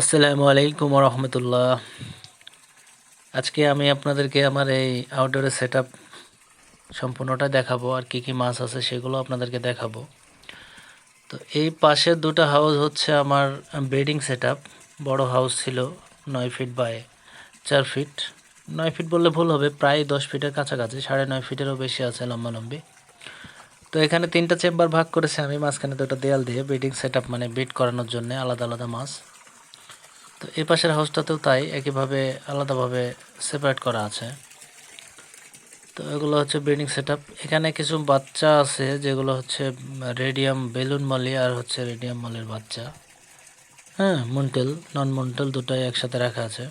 আসসালামু আলাইকুম রহমতুল্লাহ। আজকে আমি আপনাদেরকে আমার এই আউটডোরের সেট সম্পূর্ণটা দেখাবো আর কি কি মাছ আছে সেগুলো আপনাদেরকে দেখাবো। তো এই পাশের দুটো হাউস হচ্ছে আমার বেডিং সেট বড়ো হাউস ছিল নয় ফিট বাই চার ফিট নয় ফিট বললে ভুল হবে, প্রায় দশ ফিটের কাছাকাছি, সাড়ে নয় ফিটেরও বেশি আছে লম্বালম্বি। তো এখানে তিনটা চেম্বার ভাগ করেছে আমি, মাঝখানে দুটো দেয়াল দিয়ে বেডিং সেট মানে বেড করানোর জন্য আলাদা আলাদা মাছ। তো এই পাশের হাউসটাতেও তাই একইভাবে আলাদাভাবে সেপারেট করা আছে। তো এগুলো হচ্ছে ব্রিডিং সেট এখানে কিছু বাচ্চা আছে যেগুলো হচ্ছে রেডিয়াম বেলুন মলি আর হচ্ছে রেডিয়াম মলির বাচ্চা। হ্যাঁ মন্টেল নন মন্টেল দুটাই একসাথে রাখা আছে।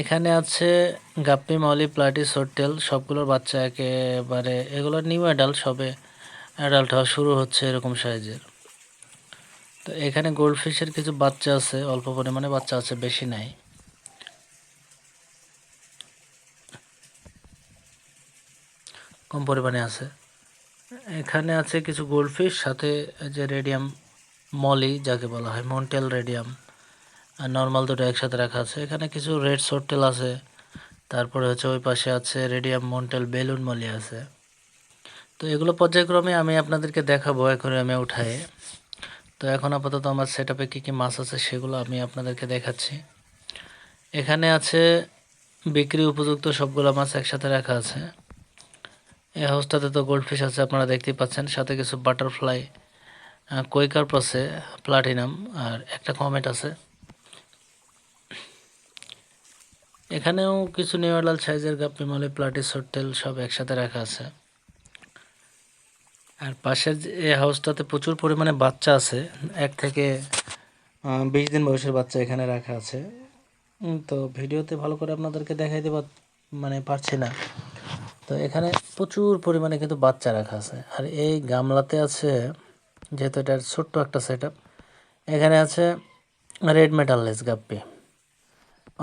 এখানে আছে গাপ্পি মলি প্লাটি সোটেল সবগুলোর বাচ্চা একেবারে, এগুলো নিউ অ্যাডাল্ট সবে অ্যাডাল্ট হওয়া শুরু হচ্ছে এরকম সাইজের তো এখানে গোল্ডফিশের কিছু বাচ্চা আছে, অল্প পরিমাণে বাচ্চা আছে, বেশি নাই। কম পরিমাণে আছে। এখানে আছে কিছু গোল্ডফিশ, সাথে যে রেডিয়াম মলি, যাকে বলা হয়, মন্টেল রেডিয়াম। আর নর্মাল দুটো একসাথে রাখা আছে। এখানে কিছু রেড সোটেল আছে। তারপরে হচ্ছে ওই পাশে আছে রেডিয়াম মন্টেল বেলুন মলি আছে। তো এগুলো পর্যায়ক্রমে আমি আপনাদেরকে দেখাবো এখন আমি উঠায় তো এখন আপাতত আমার সেট আপে কী কী মাছ আছে সেগুলো আমি আপনাদেরকে দেখাচ্ছি। এখানে আছে বিক্রি উপযুক্ত সবগুলো মাছ একসাথে রাখা আছে। এই হাউসটাতে তো গোল্ডফিশ আছে, আপনারা দেখতেই পাচ্ছেন। সাথে কিছু বাটারফ্লাই কৈকার প্রসে প্লাটিনাম আর একটা কমেট আছে। এখানেও কিছু নিউডাল সাইজের গাপ্পি মলে প্লাটি সট্টেল সব একসাথে রাখা আছে। আর পাশের যে হাউসটাতে প্রচুর পরিমাণে বাচ্চা আছে। এক থেকে বিশ দিন বয়সের বাচ্চা এখানে রাখা আছে। তো ভিডিওতে ভালো করে আপনাদেরকে দেখাইতে মানে পারছি না। তো এখানে প্রচুর পরিমাণে কিন্তু বাচ্চা রাখা আছে। আর এই গামলাতে আছে, যেহেতু এটার ছোট্ট একটা সেট এখানে আছে রেড মেটাললেস গাপ্পি।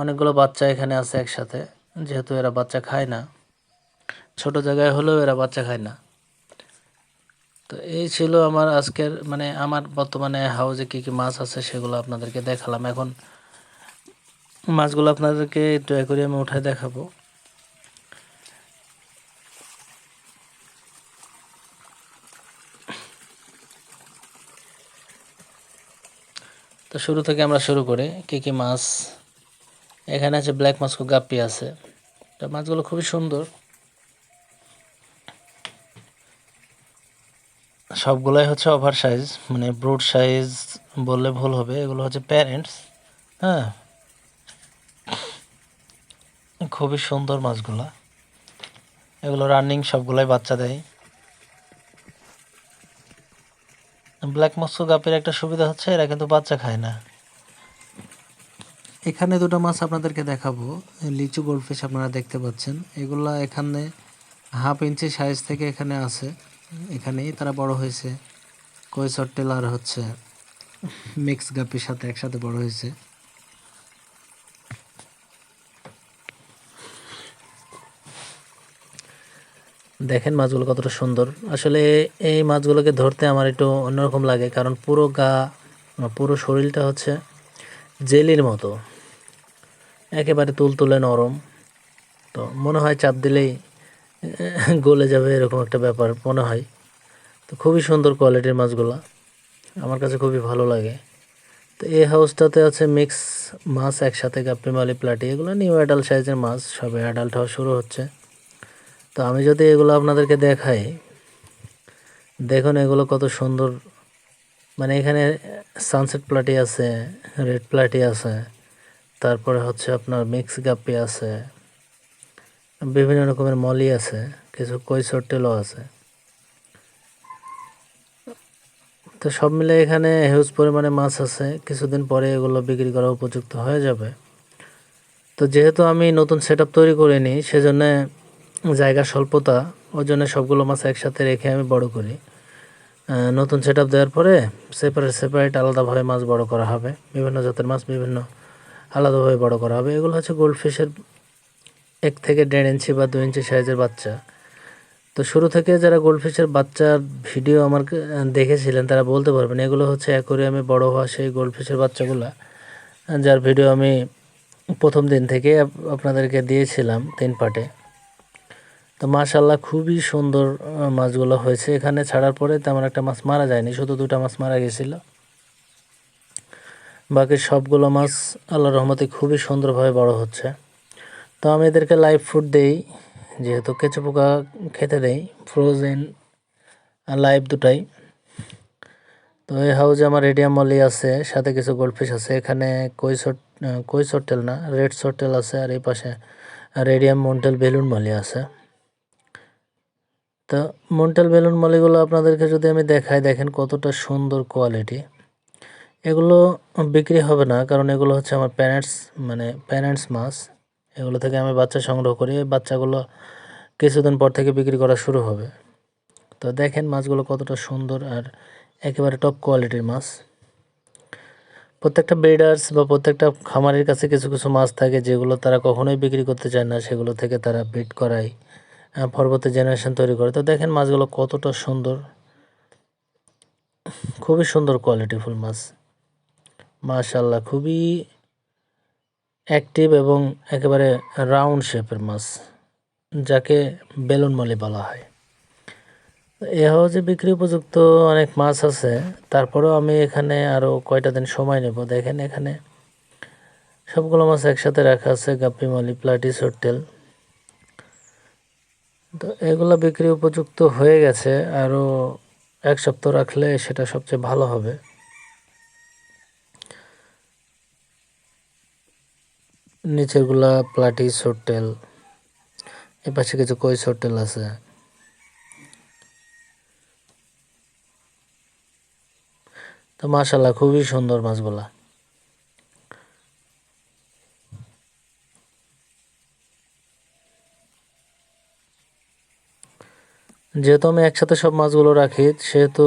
অনেকগুলো বাচ্চা এখানে আছে একসাথে, যেহেতু এরা বাচ্চা খায় না। ছোট জায়গায় হলেও এরা বাচ্চা খায় না। তো এই ছিল আমার আজকের মানে আমার বর্তমানে হাউজে কী কী মাছ আছে সেগুলো আপনাদেরকে দেখালাম। এখন মাছগুলো আপনাদেরকে একটু আমি উঠায় দেখাবো। তো শুরু থেকে আমরা শুরু করে, কী কী মাছ। এখানে আছে ব্ল্যাক মাস্কো গাপ্পি আছে। তো মাছগুলো খুবই সুন্দর। সবগুলাই হচ্ছে ওভার সাইজ মানে ব্রুড সাইজ বললে ভুল হবে, এগুলো হচ্ছে প্যারেন্টস হ্যাঁ? খুবই সুন্দর মাছগুলা। এগুলো রানিং সবগুলাই বাচ্চা দেয়। ব্ল্যাক মস্কো গাপের একটা সুবিধা হচ্ছে, এরা কিন্তু বাচ্চা খায় না। এখানে দুটো মাছ আপনাদেরকে দেখাবো, লিচু গোল্ডফিশ আপনারা দেখতে পাচ্ছেন। এগুলা এখানে হাফ ইঞ্চি সাইজ থেকে এখানে আছে। এখানেই তারা বড় হয়েছে। কৈশর টেলার হচ্ছে, মিক্স গাপির সাথে একসাথে বড় হয়েছে। দেখেন মাছগুলো কতটা সুন্দর। আসলে এই মাছগুলোকে ধরতে আমার একটু অন্যরকম লাগে, কারণ পুরো গা পুরো শরীরটা হচ্ছে জেলির মতো। একেবারে তুলতুলে নরম। তো মনে হয় চাপ দিলেই গলে যাবে এরকম একটা ব্যাপার মনে হয়। তো খুবই সুন্দর কোয়ালিটির মাছগুলো। আমার কাছে খুবই ভালো লাগে। তো এই হাউসটাতে আছে মিক্স মাছ একসাথে গাপ্পি, মালি, প্লাটি। এগুলো নিউ অ্যাডাল্ট সাইজের মাছ, সবে অ্যাডাল্ট হওয়া শুরু হচ্ছে। তো আমি যদি এগুলো আপনাদেরকে দেখাই, দেখুন এগুলো কত সুন্দর। মানে এখানে সানসেট প্লাটি আছে রেড প্লাটি আছে, তারপরে হচ্ছে আপনার মিক্স গাপ্পি আছে। বিভিন্ন রকমের মলি আছে, কিছু কৈশোর টেলও আছে। তো সব মিলে এখানে হিউজ পরিমাণে মাছ আছে, কিছুদিন পরে এগুলো বিক্রি করা উপযুক্ত হয়ে যাবে। তো যেহেতু আমি নতুন সেট তৈরি করিনি, সেজন্য জায়গা স্বল্পতা, ওই জন্য সবগুলো মাছ একসাথে রেখে আমি বড় করি। নতুন সেট দেওয়ার পরে সেপারেট সেপারেট আলাদাভাবে মাছ বড় করা হবে। বিভিন্ন জাতের মাছ বিভিন্ন আলাদাভাবে বড় করা হবে। এগুলো হচ্ছে গোল্ডফিশের এক থেকে দেড় ইঞ্চি বা দু ইঞ্চি সাইজের বাচ্চা। তো শুরু থেকে যারা গোল্ডফিশের বাচ্চার ভিডিও আমার দেখেছিলেন, তারা বলতে পারবেন, এগুলো হচ্ছে অ্যাকোরিয়ামে বড় হওয়া সেই গোল্ডফিশের বাচ্চাগুলো, যার ভিডিও আমি প্রথম দিন থেকে আপ- আপনাদেরকে দিয়েছিলাম তিন পার্টে তো মাশাল্লাহ খুবই সুন্দর মাছগুলো হয়েছে। এখানে ছাড়ার পরে তেমন একটা মাছ মারা যায়নি, শুধু দুটো মাছ মারা গেছিল। বাকি সবগুলো মাছ আল্লাহ রহমতে খুবই সুন্দরভাবে বড় হচ্ছে। তো আমি এদেরকে লাইভ ফুড দেই, যেহেতু কেঁচো পোকা খেতে দেই ফ্রোজেন আর লাইভ দুটাই। তো এই হাউজে আমার রেডিয়াম মলি আছে, সাথে কিছু গোল্ডফিশ আছে, এখানে কই সট কই না রেড সটেল আছে, আর এই পাশে রেডিয়াম মন্টেল বেলুন মলি আছে। তো মন্টেল বেলুন মলিগুলো আপনাদেরকে যদি আমি দেখাই, দেখেন কতটা সুন্দর কোয়ালিটি এগুলো বিক্রি হবে না, কারণ এগুলো হচ্ছে আমার প্যারেন্টস মানে প্যারেন্টস মাছ। এগুলো থেকে আমি বাচ্চা সংগ্রহ করি। এই বাচ্চাগুলো কিছুদিন পর থেকে বিক্রি করা শুরু হবে। তো দেখেন মাছগুলো কতটা সুন্দর আর একেবারে টপ কোয়ালিটির মাছ। প্রত্যেকটা ব্রিডার্স বা প্রত্যেকটা খামারের কাছে কিছু কিছু মাছ থাকে যেগুলো তারা কখনোই বিক্রি করতে চায় না, সেগুলো থেকে তারা ব্রিড করায় পরবর্তী জেনারেশন তৈরি করে। তো দেখেন মাছগুলো কতটা সুন্দর। খুবই সুন্দর কোয়ালিটিফুল মাছ। মাশাল্লাহ খুবই অ্যাক্টিভ এবং একেবারে রাউন্ড শেপের মাছ, যাকে বেলুন মলি বলা হয়। এ হাউজে বিক্রি উপযুক্ত অনেক মাছ আছে। তারপরেও আমি এখানে আরও কয়টা দিন সময় নেব। দেখেন এখানে সবগুলো মাছ একসাথে রাখা আছে, গাপ্পি মলি প্লাটিস হোটেল তো এগুলো বিক্রি উপযুক্ত হয়ে গেছে। আরও এক সপ্তাহ রাখলে সেটা সবচেয়ে ভালো হবে। নিচেরগুলা প্লাটিস হোটেল এ পাশে কিছু কইস হোটেল আছে। তো মাশাল্লাহ খুবই সুন্দর মাছগুলা। যেহেতু আমি একসাথে সব মাছগুলো রাখি, সেহেতু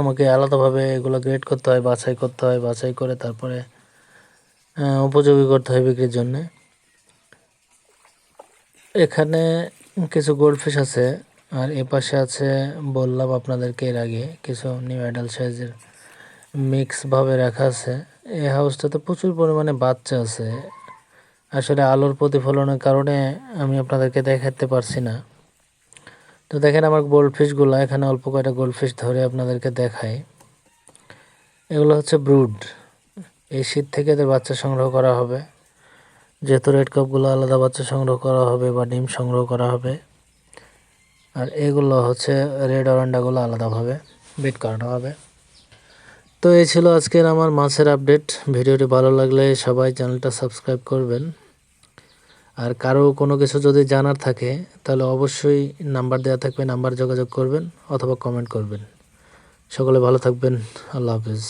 আমাকে আলাদাভাবে এগুলো গ্রেড করতে হয়, বাছাই করতে হয়, বাছাই করে তারপরে উপযোগী করতে হয় বিক্রির জন্যে। এখানে কিছু গোল্ডফিশ আছে, আর এ পাশে আছে বললাম আপনাদেরকে এর আগে কিছু নিউ অ্যাডাল সাইজের মিক্সভাবে রাখা আছে। এই হাউসটাতে প্রচুর পরিমাণে বাচ্চা আছে। আসলে আলোর প্রতিফলনের কারণে আমি আপনাদেরকে দেখাতে পারছি না। তো দেখেন আমার গোল্ডফিশগুলো এখানে অল্প কয়টা গোল্ডফিশ ধরে আপনাদেরকে দেখাই। এগুলো হচ্ছে ব্রুড এই শীত থেকে এদের বাচ্চা সংগ্রহ করা হবে। যেহেতু রেড কাপগুলো আলাদা বাচ্চা সংগ্রহ করা হবে বা ডিম সংগ্রহ করা হবে। আর এগুলো হচ্ছে রেড অরেন্ডাগুলো আলাদাভাবে বিট করানো হবে। তো এই ছিল আজকের আমার মাছের আপডেট ভিডিওটি ভালো লাগলে সবাই চ্যানেলটা সাবস্ক্রাইব করবেন। আর কারও কোনো কিছু যদি জানার থাকে, তাহলে অবশ্যই নাম্বার দেওয়া থাকবে নাম্বার যোগাযোগ করবেন অথবা কমেন্ট করবেন। সকলে ভালো থাকবেন, আল্লাহ হাফিজ।